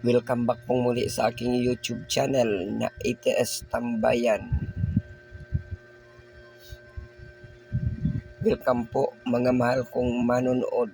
Welcome back pong muli sa aking YouTube channel na ATS Tambayan. Welcome po mga mahal kong manonood.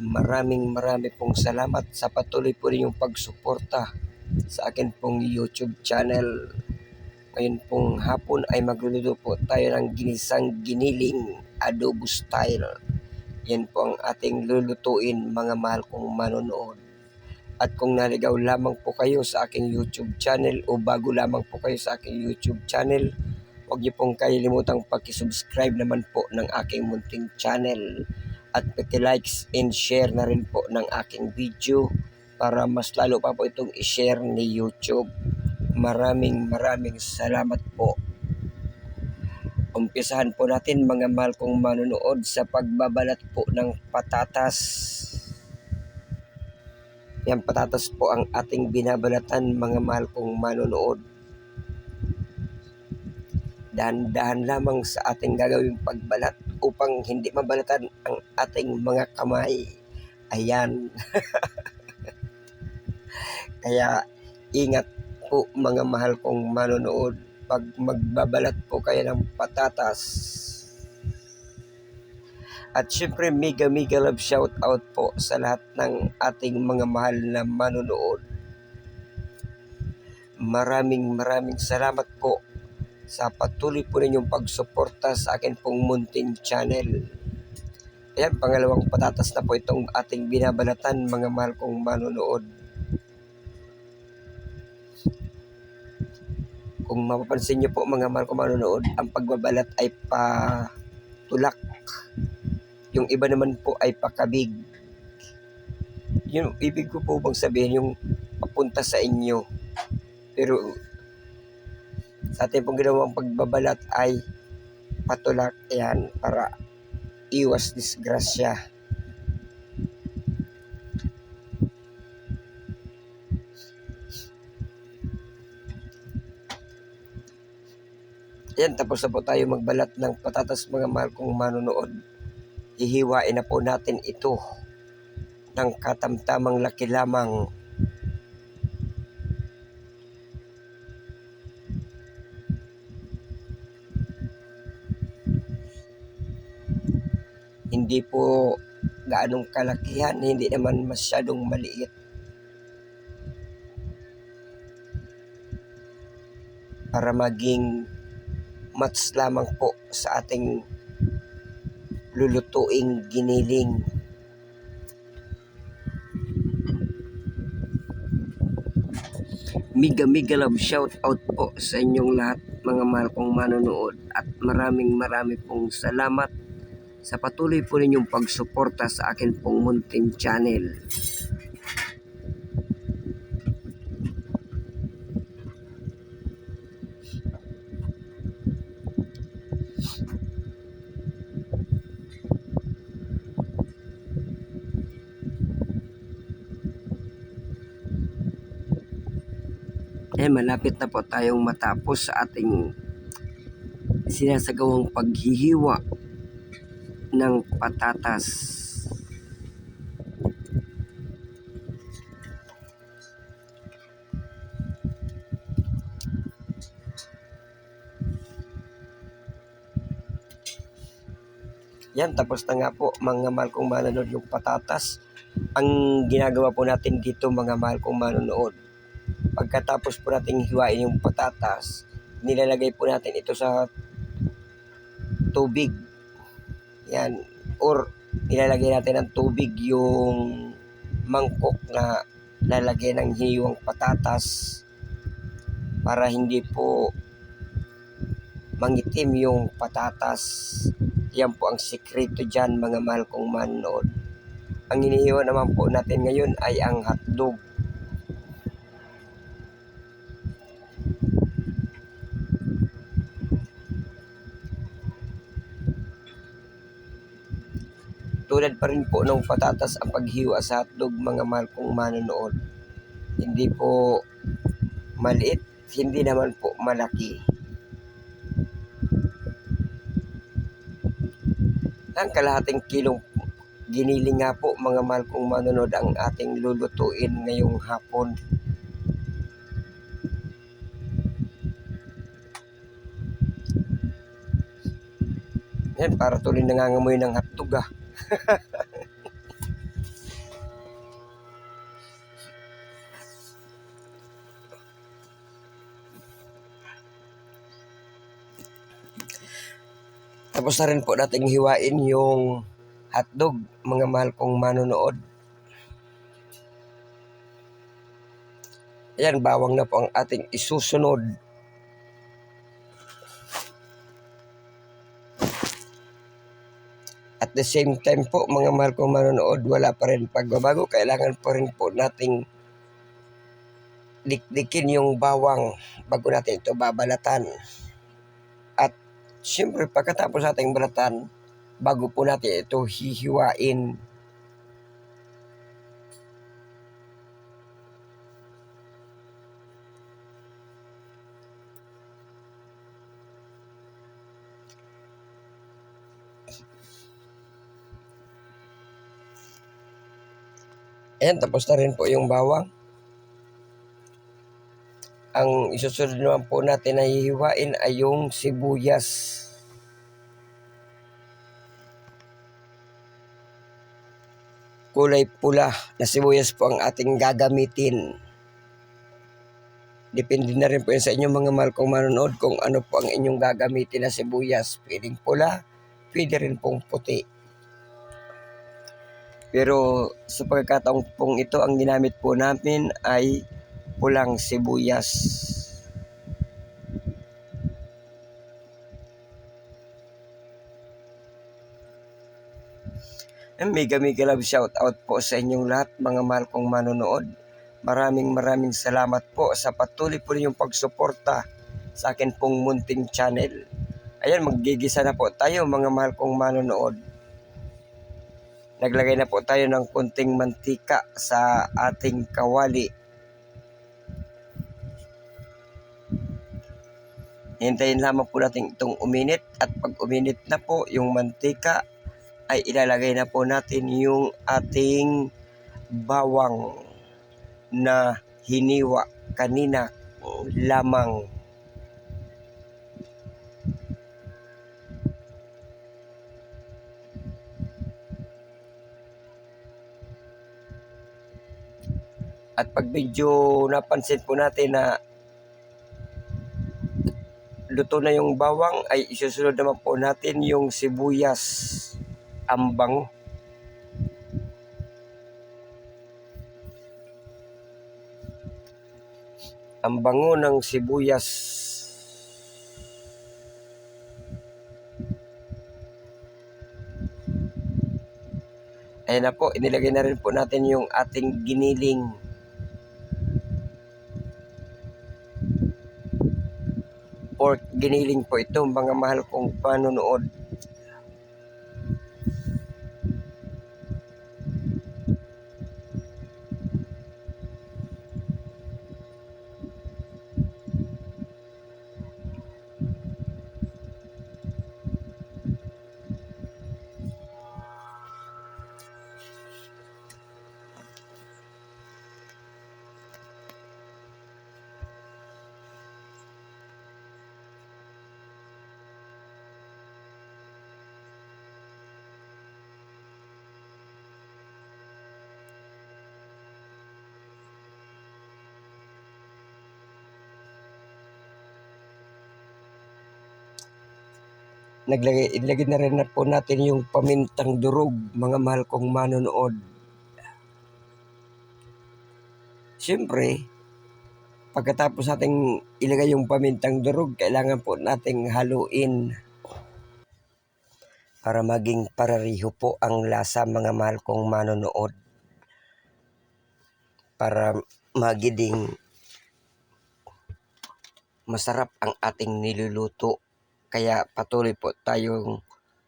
Maraming marami pong salamat sa patuloy po ninyong pagsuporta sa akin pong YouTube channel. Ngayon pong hapon ay magluluto po tayo ng ginisang giniling adobo style. Yan po ang ating lulutuin mga mahal kong manonood. At kung naligaw lamang po kayo sa aking YouTube channel o bago lamang po kayo sa aking YouTube channel, huwag niyo pong kalilimutang pakisubscribe naman po ng aking munting channel. At paki-likes and share na rin po ng aking video para mas lalo pa po itong i-share ni YouTube. Maraming maraming salamat po. Umpisahan po natin mga mahal kong manonood sa pagbabalat po ng patatas. Yan patatas po ang ating binabalatan mga mahal kong manonood. Dahan-dahan lamang sa ating gagawing pagbalat upang hindi mabalatan ang ating mga kamay. Ayan. Kaya ingat po mga mahal kong manonood pag magbabalat po kayo ng patatas. At syempre mega mega love shout out po sa lahat ng ating mga mahal na manonood. Maraming maraming salamat po sa patuloy po ninyong pagsuporta sa akin pong munting channel. Ayan, pangalawang patatas na po itong ating binabalatan mga mahal kong manonood. Kung mapapansin niyo po mga mahal kong manonood, ang pagbabalat ay patulak. Yung iba naman po ay pakabig. Yung ibig ko po bang sabihin yung papunta sa inyo. Pero sa ating pong ginawang pagbabalat ay patulak yan para iwas disgrasya. Yan, tapos na po tayo magbalat ng patatas mga mahal kong manonood. Hihiwain na po natin ito ng katamtamang laki lamang. Hindi po gaanong kalakihan, hindi naman masyadong maliit. Para maging match lamang po sa ating lulutuing giniling. Miga miga love shout out po sa inyong lahat mga mahal kong manonood at maraming marami pong salamat sa patuloy po ninyong pagsuporta sa akin pong munting channel. Eh, malapit na po tayong matapos sa ating sinasagawang paghihiwa ng patatas. Yan, tapos na nga po mga mahal kong manonood yung patatas. Ang ginagawa po natin dito mga mahal kong manonood, pagkatapos po natin hiwain yung patatas, nilalagay po natin ito sa tubig. Yan. Or nilalagay natin ng tubig yung mangkok na lalagay ng hiwang patatas para hindi po mangitim yung patatas. Yan po ang sikreto dyan mga mahal kong manood. Ang inihiwa naman po natin ngayon ay ang hotdog. Tulad pa rin po ng patatas ang paghiwa sa hotdog mga mahal kong manonood. Hindi po maliit, hindi naman po malaki. Ang kalahating kilong giniling nga po mga mahal kong manonood ang ating lulutuin ngayong hapon. Yan, para tuloy nangangamoy ng hotdog ah. Tapos na rin po nating hiwain yung hotdog, mga mahal kong manonood. Ayan, bawang na po ang ating isusunod. At the same time po, mga mahal kong manonood, wala pa rin pagbabago. Kailangan po rin po nating dikdikin yung bawang bago natin ito babalatan. At siyempre, pagkatapos nating balatan, bago po natin ito hihiwain. Ayan, tapos na rin po yung bawang. Ang isusunod naman po natin na hihiwain ay yung sibuyas. Kulay pula na sibuyas po ang ating gagamitin. Depende na rin po yun sa inyong mga mahal kong manonood kung ano po ang inyong gagamitin na sibuyas. Pwedeng pula, pwede rin pong puti. Pero sa pagkakataong pong ito, ang ginamit po namin ay pulang sibuyas. Mega mega love shout out po sa inyong lahat mga mahal kong manonood. Maraming maraming salamat po sa patuloy po ninyong pagsuporta sa akin pong munting channel. Ayan, maggigisa na po tayo mga mahal kong manonood. Naglagay na po tayo ng kunting mantika sa ating kawali. Hintayin lamang po natin itong uminit at pag uminit na po yung mantika ay ilalagay na po natin yung ating bawang na hiniwa kanina lamang. Pag medyo napansin po natin na luto na yung bawang ay isusunod naman po natin yung sibuyas ang bango. Ang bango ng sibuyas. Ayan na po, inilagay na rin po natin yung ating giniling. Pork giniling po ito, mga mahal kong panonood. Naglagay, ilagay na rin na po natin yung pamintang durog, mga mahal kong manonood. Siyempre, pagkatapos nating ilagay yung pamintang durog, kailangan po nating haluin para maging parariho po ang lasa mga mahal kong manonood. Para magiding masarap ang ating niluluto. Kaya patuloy po tayong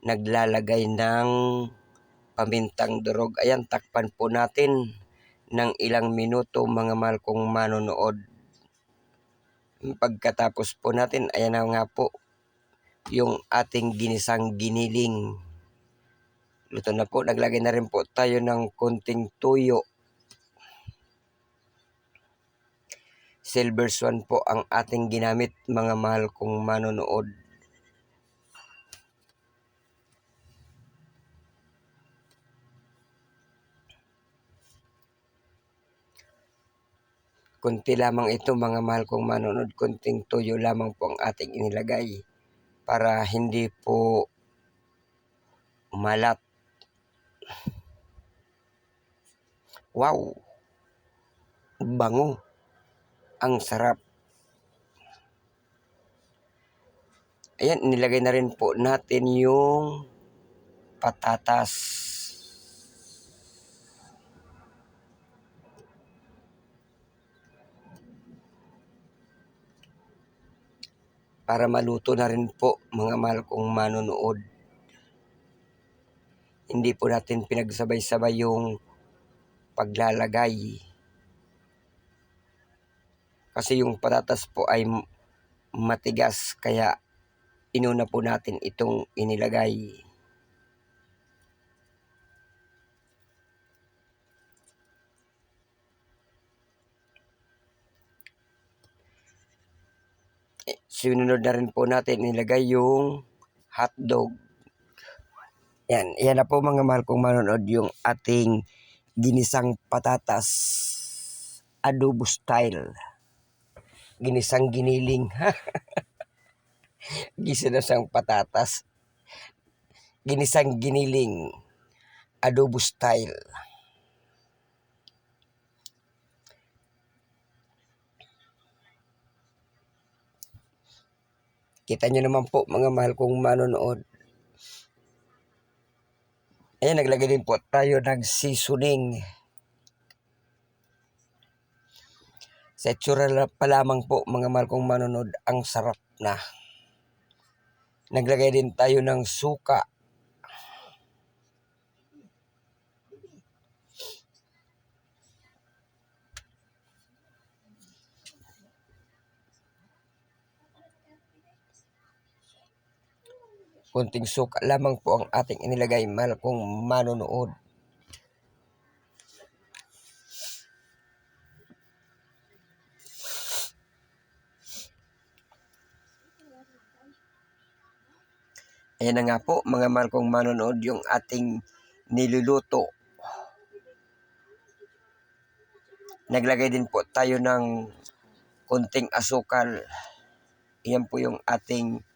naglalagay ng pamintang durog. Ayan, takpan po natin ng ilang minuto mga mahal kong manonood. Pagkatapos po natin, ayan na nga po yung ating ginisang giniling Luto na po. Naglagay na rin po tayo ng konting tuyo. Silver Swan po ang ating ginamit mga mahal kong manonood. Kunti lamang ito mga mahal kong manonood. Kunting tuyo lamang po ang ating inilagay para hindi po malat. Wow! Bango! Ang sarap. Ayan, nilagay na rin po natin yung patatas. Para maluto na rin po mga mahal kong manonood. Hindi po natin pinagsabay-sabay yung paglalagay. Kasi yung patatas po ay matigas kaya inuna po natin itong inilagay. Sinunod na rin po natin nilagay yung hotdog. Yan, yan na po mga mahal kong manonood yung ating ginisang patatas adobo style. Ginisang giniling. Ginisang patatas. Ginisang giniling adobo style. Kita nyo naman po mga mahal kong manonood. Ayan, naglagay din po tayo ng seasoning. Sa itsura pa lamang po mga mahal kong manonood, ang sarap na. Naglagay din tayo ng suka. Kunting suka lamang po ang ating inilagay mahal kong manonood. Ayan na nga po mga mahal kong manonood yung ating niluluto. Naglagay din po tayo ng kunting asukal. Yan po yung ating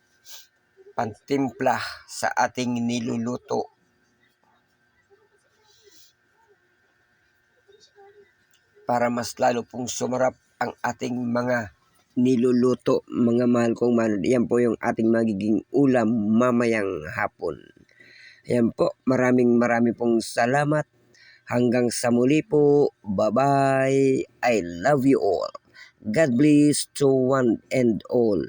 pantimpla sa ating niluluto. Para mas lalo pong sumarap ang ating mga niluluto, mga mahal kong manood. Yan po yung ating magiging ulam mamayang hapon. Ayan po, maraming maraming pong salamat. Hanggang sa muli po. Bye-bye. I love you all. God bless to one and all.